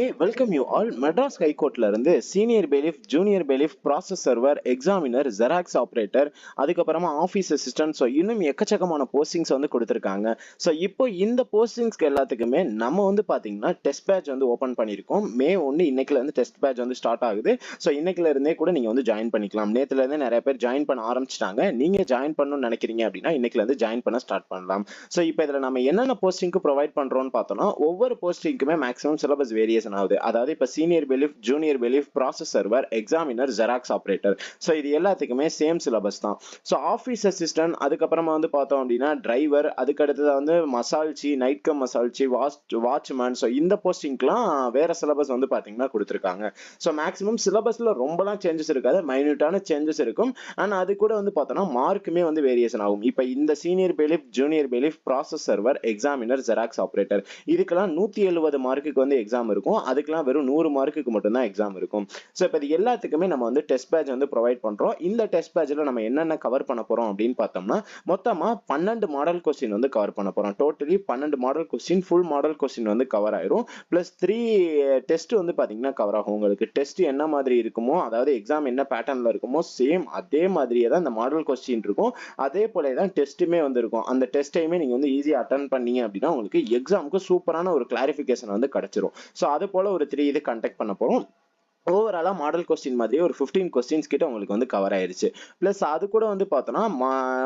Hey welcome you all Madras ஹைகோர்ட்ல இருந்து senior bailiff junior bailiff process server examiner xerox operator அதுக்கப்புறமா office assistant so இன்னும் எக்கச்சக்கமான postings வந்து கொடுத்துருக்காங்க. ஸோ இப்போ இந்த போஸ்டிங்ஸ்க்கு எல்லாத்துக்குமே நம்ம வந்து பார்த்தீங்கன்னா டெஸ்ட் பேட்ச் வந்து ஓப்பன் பண்ணியிருக்கோம். மே ஒன்று இன்னைக்குல இருந்து டெஸ்ட் பேட்ச் வந்து ஸ்டார்ட் ஆகுது. ஸோ இன்னைக்குல இருந்தே கூட நீங்கள் வந்து ஜாயின் பண்ணிக்கலாம். நேத்துல இருந்தே நிறைய பேர் ஜாயின் பண்ண ஆரம்பிச்சிட்டாங்க. நீங்கள் ஜாயின் பண்ணணும்னு நினைக்கிறீங்க அப்படின்னா இன்னைக்குல இருந்து ஜாயின் பண்ண ஸ்டார்ட் பண்ணலாம். ஸோ இப்போ இதில் நம்ம என்னென்ன போஸ்டிங்க்கு ப்ரொவைட் பண்ணுறோம்னு பார்த்தோம்னா ஒவ்வொரு போஸ்டிங்க்குமே மேக்ஸிமம் சிலபஸ் வேரியஸ் வேரியேஷன் ஆகுது. அதாவது இப்போ senior bailiff junior bailiff process server examiner xerox operator so இது எல்லாத்துக்குமே சேம் சிலபஸ் தான். ஸோ ஆஃபீஸ் அசிஸ்டன்ட் அதுக்கப்புறமா வந்து பார்த்தோம் அப்படின்னா டிரைவர் அதுக்கு அடுத்தது வந்து masalchi night cum masalchi watch watchman so இந்த போஸ்டிங்க்கெலாம் வேற சிலபஸ் வந்து பார்த்தீங்கன்னா கொடுத்துருக்காங்க. ஸோ மேக்ஸிமம் சிலபஸில் ரொம்பலாம் சேஞ்சஸ் இருக்காது. மைன்யூட்டான சேஞ்சஸ் இருக்கும். அண்ட் அது கூட வந்து பார்த்தோன்னா மார்க்குமே வந்து வேரியேஷன் ஆகும். இப்போ இந்த senior bailiff junior bailiff process server examiner xerox operator இதுக்கெல்லாம் நூற்றி எழுபது மார்க்குக்கு வந்து எக்ஸாம் இருக்கும். அதுக்கெல்லாம் வெறும் நூறு மார்க்குக்கு மட்டும்தான் எக்ஸாம் இருக்கும். ஸோ இப்போ இது எல்லாத்துக்குமே நம்ம வந்து டெஸ்ட் பேட்ச் வந்து ப்ரொவைட் பண்ணுறோம் இந்த டெஸ்ட் பேட்சில் நம்ம என்னென்ன கவர் பண்ண போகிறோம் அப்படின்னு பார்த்தோம்னா மொத்தமாக பன்னெண்டு மாடல் கொஸ்டின் வந்து கவர் பண்ண போகிறோம் டோட்டலி பன்னெண்டு model question full model question வந்து கவர் ஆயிரும். ப்ளஸ் த்ரீ டெஸ்ட் வந்து பார்த்தீங்கன்னா கவர் ஆகும். உங்களுக்கு டெஸ்ட் என்ன மாதிரி இருக்குமோ அதாவது எக்ஸாம் என்ன பேட்டர்னில் இருக்குமோ சேம் அதே மாதிரியே தான் இந்த மாடல் கொஸ்டின் இருக்கும். அதே போல தான் டெஸ்ட்டுமே வந்து இருக்கும். அந்த டெஸ்ட்டையுமே நீங்கள் வந்து ஈஸியாக அட்டன் பண்ணீங்க அப்படின்னா உங்களுக்கு எக்ஸாமுக்கு சூப்பரான ஒரு கிளாரிஃபிகேஷன் வந்து கிடச்சிரும். ஸோ அது போல ஒரு த்ரீ இது கண்டக்ட் பண்ண போகிறோம் ஓவராலாக மாடல் கொஸ்டின் மாதிரியே ஒரு ஃபிஃப்டீன் கொஸ்டின்ஸ் கிட்ட உங்களுக்கு வந்து கவர் ஆயிடுச்சு ப்ளஸ் அது கூட வந்து பார்த்தோன்னா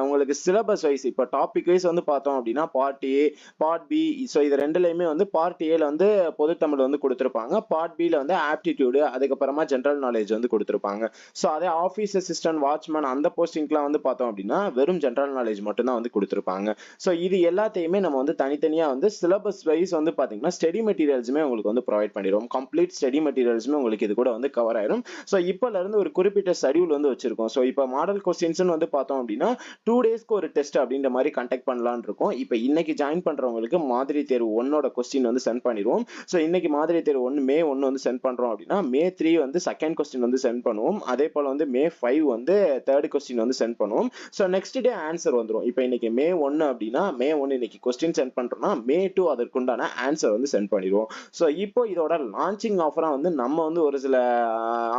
உங்களுக்கு சிலபஸ் வைஸ் இப்போ டாபிக் வைஸ் வந்து பார்த்தோம் அப்படின்னா part A part B so இது ரெண்டுலையுமே வந்து பார்ட் ஏல வந்து பொதுத்தமிழ் வந்து கொடுத்துருப்பாங்க. பார்ட் பியில் வந்து ஆப்டிடியூடு அதுக்கப்புறமா ஜென்ரல் நாலேஜ் வந்து கொடுத்துருப்பாங்க. ஸோ அதே ஆஃபீஸ் அசிஸ்டன்ட் வாட்ச்மேன் அந்த போஸ்டிங்க்குலாம் வந்து பார்த்தோம் அப்படின்னா வெறும் ஜென்ரல் நாலேஜ் மட்டும்தான் வந்து கொடுத்துருப்பாங்க. ஸோ இது எல்லாத்தையுமே நம்ம வந்து தனித்தனியாக வந்து சிலபஸ் வைஸ் வந்து பார்த்தீங்கன்னா ஸ்டடி மெட்டீரியல்ஸுமே உங்களுக்கு வந்து ப்ரொவைட் பண்ணிடுவோம் கம்ப்ளீட் ஸ்டடி மெட்டீரியல்ஸுமே உங்களுக்கு இது கூட வந்து கவர் ஆயிரும். ஸோ இப்போலேருந்து ஒரு குறிப்பிட்ட ஷெடியூல் வந்து வச்சிருக்கோம். ஸோ இப்போ மாடல் கொஸ்டின்ஸ்னு வந்து பார்த்தோம் அப்படின்னா டூ டேஸ்க்கு ஒரு டெஸ்ட் அப்படின்ற மாதிரி கண்டக்ட் பண்ணலாம்னு இருக்கோம். இப்போ இன்னைக்கு ஜாயின் பண்றவங்களுக்கு மாதிரி தேர்வு ஒன்னோட கொஸ்டின் வந்து சென்ட் பண்ணிடுவோம். ஸோ இன்னைக்கு மாதிரி தேர்வு ஒன்று மே ஒன்று வந்து சென்ட் பண்றோம் அப்படின்னா மே த்ரீ வந்து செகண்ட் கொஸ்டின் வந்து சென்ட் பண்ணுவோம். அதே போல வந்து மே ஃபைவ் வந்து தேர்ட் கொஸ்டின் வந்து சென்ட் பண்ணுவோம். ஸோ நெக்ஸ்ட் டே ஆன்சர் வந்துடும் இப்போ இன்னைக்கு மே ஒன்று அப்படின்னா மே ஒன்று இன்னைக்கு கொஸ்டின் சென்ட் பண்றோம்னா மே டூ அதற்குண்டான ஆன்சர் வந்து சென்ட் பண்ணிடுவோம். ஸோ இப்போ இதோட லான்ச்சிங் ஆஃபராக வந்து நம்ம வந்து ஒரு சில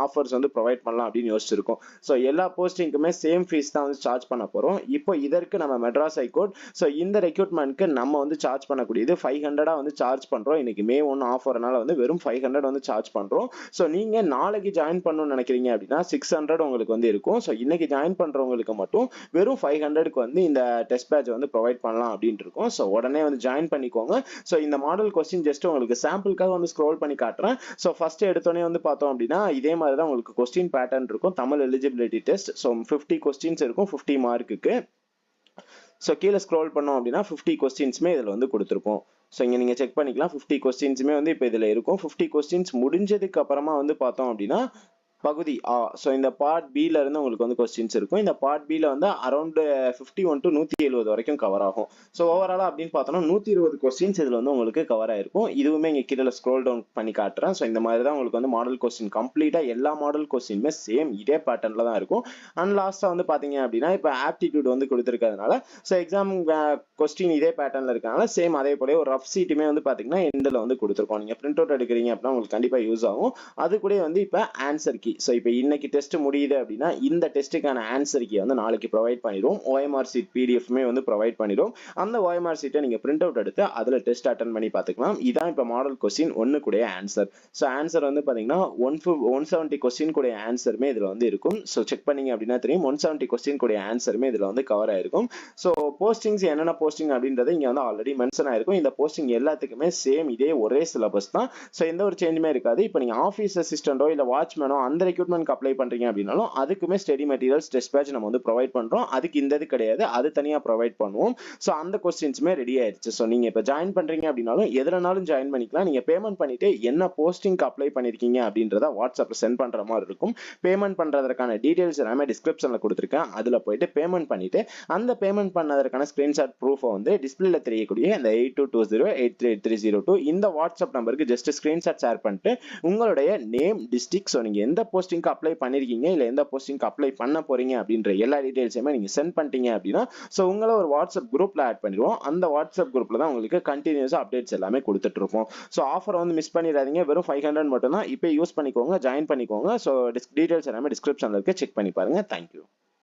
ஆஃபர்ஸ் வந்து ப்ரொவைட் பண்ணலாம் அப்படின்னு யோசிச்சிருக்கோம். ஸோ எல்லா போஸ்டிங்க்குமே சேம் ஃபீஸ் தான் வந்து சார்ஜ் பண்ண போகிறோம் இப்போ இதற்கு நம்ம மெட்ராஸ் ஹைகோர்ட் ஸோ இந்த ரெக்யூட்மெண்ட்க்கு நம்ம வந்து சார்ஜ் பண்ணக்கூடியது ஃபைவ் ஹண்ட்ரடாக வந்து சார்ஜ் பண்ணுறோம் இன்னைக்கு மே ஒன்று ஆஃபர்னால வந்து வெறும் ஃபைவ் ஹண்ட்ரட் வந்து சார்ஜ் பண்ணுறோம் ஸோ நீங்கள் நாளைக்கு ஜாயின் பண்ணணும்னு நினைக்கிறீங்க அப்படின்னா சிக்ஸ் ஹண்ட்ரட் உங்களுக்கு வந்து இருக்கும். ஸோ இன்னைக்கு ஜாயின் பண்ணுறவங்களுக்கு மட்டும் வெறும் ஃபைவ் ஹண்ட்ரடுக்கு வந்து இந்த டெஸ்ட் பேட்ச் வந்து ப்ரொவைட் பண்ணலாம் அப்படின்ட்டு இருக்கும். ஸோ உடனே வந்து ஜாயின் பண்ணிக்கோங்க. ஸோ இந்த மாடல் கொஸ்டின் ஜஸ்ட் உங்களுக்கு சாம்பிளுக்காக வந்து ஸ்க்ரோல் பண்ணி காட்டுறேன். ஸோ ஃபஸ்ட்டு எடுத்தோடனே வந்து பார்த்தோம் அப்படின்னா இதே மாதிரி தான் உங்களுக்கு கொஸ்டின் பேட்டர்ன் இருக்கும். Tamil eligibility test so fifty questions இருக்கும் ஃபிஃப்டி மார்க்குக்கு ஸோ கீழே ஸ்க்ரோல் பண்ணோம் அப்படின்னா ஃபிஃப்டி கொஸ்டின்ஸுமே இதில் வந்து கொடுத்துருப்போம். ஸோ இங்கே நீங்கள் செக் பண்ணிக்கலாம். ஃபிஃப்டி கொஸ்டின்ஸுமே வந்து இப்போ இதில் இருக்கும். ஃபிஃப்டி கொஸ்டின்ஸ் முடிஞ்சதுக்கு அப்புறமா வந்து பார்த்தோம் அப்படின்னா பகுதி ஆ ஸோ இந்த பார்ட் பில இருந்து உங்களுக்கு வந்து கொஸ்டின்ஸ் இருக்கும். இந்த பார்ட் பில வந்து அரௌண்டு ஃபிஃப்டி ஒன் டு நூற்றி எழுபது வரைக்கும் கவர் ஆகும். ஸோ ஓவராலாக அப்படின்னு பார்த்தோம்னா நூற்றி இருபது கொஸ்டின்ஸ் இதில் வந்து உங்களுக்கு கவர் ஆயிருக்கும். இதுவுமே இங்கே கீழே ஸ்க்ரோல் டவுன் பண்ணி காட்டுறேன். ஸோ இந்த மாதிரி தான் உங்களுக்கு வந்து மாடல் கொஸ்டின் கம்ப்ளீட்டாக எல்லா மாடல் கொஸ்டினுமே சேம் இதே பேட்டர்னில் தான் இருக்கும். அண்ட் லாஸ்ட்டாக வந்து பார்த்தீங்க அப்படின்னா இப்போ ஆப்டிடியூட் வந்து கொடுத்துருக்கிறதுனால ஸோ எக்ஸாம் கொஸ்டின் இதே பேட்டர்னில் இருக்கனால சேம் அதே போல ஒரு ரஃப் சீட்டுமே வந்து பார்த்தீங்கன்னா எண்டில் வந்து கொடுத்துருக்கோம். நீங்கள் பிரிண்ட் அவுட் எடுக்கிறீங்க அப்படின்னா உங்களுக்கு கண்டிப்பாக யூஸ் ஆகும். அது கூட வந்து இப்போ ஆன்சர் கீ ஸோ இப்போ இன்னைக்கு டெஸ்ட் முடியுது அப்படின்னா இந்த டெஸ்ட்டுக்கான ஆன்சர் கீ வந்து நாளைக்கு ப்ரொவைட் பண்ணிடுவோம். ஓஎம்ஆர் சீட் பிடிஎஃப்மே வந்து ப்ரொவைட் பண்ணிடுவோம். அந்த ஓஎம்ஆர் சீட்டை நீங்கள் பிரிண்ட் அவுட் எடுத்து அதில் டெஸ்ட் அட்டன் பண்ணி பார்த்துக்கலாம். இதான் இப்போ மாடல் கொஸ்டின் ஒன்று கூட ஆன்சர் ஸோ ஆன்சர் வந்து பார்த்தீங்கன்னா one five one seventy question கூட ஆன்சருமே இதில் வந்து இருக்கும். ஸோ செக் பண்ணீங்க அப்படின்னா தெரியும். ஒன் செவன்ட்டி கொஸ்டின் கூட ஆன்சருமே இதில் வந்து கவர் ஆயிருக்கும். ஸோ போஸ்டிங்ஸ் என்னென்ன போஸ்டிங் அப்படின்றது இங்கே வந்து ஆல்ரெடி மென்ஷன் ஆயிருக்கும். இந்த போஸ்டிங் எல்லாத்துக்குமே சேம் இதே ஒரே சிலபஸ் தான். ஸோ எந்த ஒரு சேஞ்சுமே இருக்காது. இப்போ நீங்கள் ஆஃபீஸ் அசிஸ்டண்டோ இல்லை வாட்ச்மேனோ அந்த எந்த ரெக்யூட்மெண்ட்க்கு அப்ளை பண்ணுறீங்க அப்படின்னாலும் அதுக்குமே ஸ்டடி மெட்டீரியல்ஸ் டெஸ்ட் பேட்ச் நம்ம வந்து ப்ரொவைட் பண்ணுறோம் அதுக்கு இந்த இது கிடையாது. அது தனியாக ப்ரொவைட் பண்ணுவோம். ஸோ அந்த கொஸ்டின்ஸுமே ரெடி ஆயிடுச்சு. ஸோ நீங்கள் இப்போ ஜாயின் பண்ணுறீங்க அப்படின்னாலும் எதுனாலும் ஜாயின் பண்ணிக்கலாம். நீங்கள் பேமெண்ட் பண்ணிட்டு என்ன போஸ்டிங்க்கு அப்ளை பண்ணியிருக்கீங்க அப்படின்றத வாட்ஸ்அப்பில் சென்ட் பண்ணுற மாதிரி இருக்கும். பேமெண்ட் பண்ணுறதுக்கான டீட்டெயில்ஸ் எல்லாமே டிஸ்கிரிப்ஷனில் கொடுத்துருக்கேன். அதில் போயிட்டு பேமெண்ட் பண்ணிட்டு அந்த பேமெண்ட் பண்ணதற்கான ஸ்க்ரீன்ஷாட் ப்ரூஃபை வந்து டிஸ்பிளேல தெரியக்கூடிய இந்த eight two two zero eight three eight three zero two இந்த வாட்ஸ்அப் நம்பருக்கு ஜஸ்ட் ஸ்க்ரீன்ஷாட் ஷேர் பண்ணிட்டு உங்களுடைய நேம் டிஸ்ட்ரிக் ஸோ நீங்கள் எந்த போஸ்டிங்க்கு அப்ளை பண்ணியிருக்கீங்க இல்லை எந்த போஸ்டிங்க்கு அப்ளை பண்ண போறீங்க? அப்படின்ற எல்லா டீட்டெயில்ஸுமே நீங்கள் சென்ட் பண்ணிட்டீங்க அப்படின்னா ஸோ உங்களை ஒரு வாட்ஸ்அப் குரூப்ல ஆட் பண்ணிடுவோம். அந்த வாட்ஸ்அப் குரூப்ல தான் உங்களுக்கு கண்டினியூஸாக அப்டேட்ஸ் எல்லாமே கொடுத்துட்டு இருப்போம். ஸோ ஆஃபர் வந்து மிஸ் பண்ணிடாதீங்க. வெறும் ஃபைவ் ஹண்ட்ரட் மட்டும் தான் இப்போ யூஸ் பண்ணிக்கோங்க ஜாயின் பண்ணிக்கோங்க. ஸோ டீடைல்ஸ் எல்லாமே டிஸ்கிரிப்ஷன்ல இருக்கு. செக் பண்ணி பாருங்க. தேங்க்யூ